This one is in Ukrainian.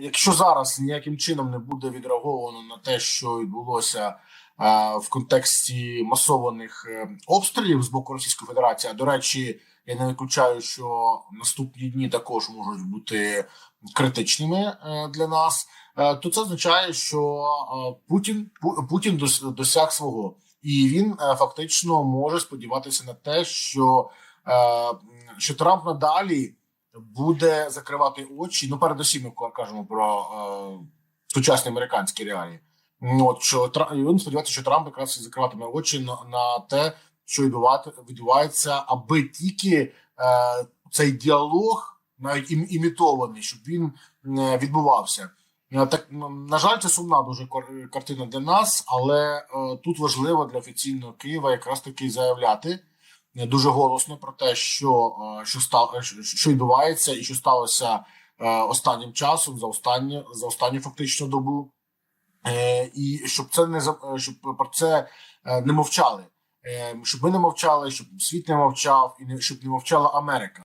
Якщо зараз ніяким чином не буде відреаговано на те, що відбулося е, в контексті масованих е, обстрілів з боку Російської Федерації, а до речі, я не виключаю, що наступні дні також можуть бути критичними е, для нас, то це означає, що Путін Пу- Путін дос- досяг свого, і він фактично може сподіватися на те, що, що Трамп надалі буде закривати очі. Ну, передусім, ми кажемо про е, сучасні американські реалії. Ну, От що він сподівається, що Трамп якраз закриватиме очі на, на те, що відбувається, аби тільки е, цей діалог, навіть ім, імітований, щоб він е, відбувався. Е, Так на жаль, це сумна дуже картина для нас, але е, тут важливо для офіційного Києва якраз таки заявляти дуже голосно про те, що, е, що стало, що, відбувається, і що сталося е, останнім часом за останню за останню фактично добу. Е, і щоб це не щоб про це не мовчали, щоб ми не мовчали, щоб світ не мовчав, і не щоб не мовчала Америка.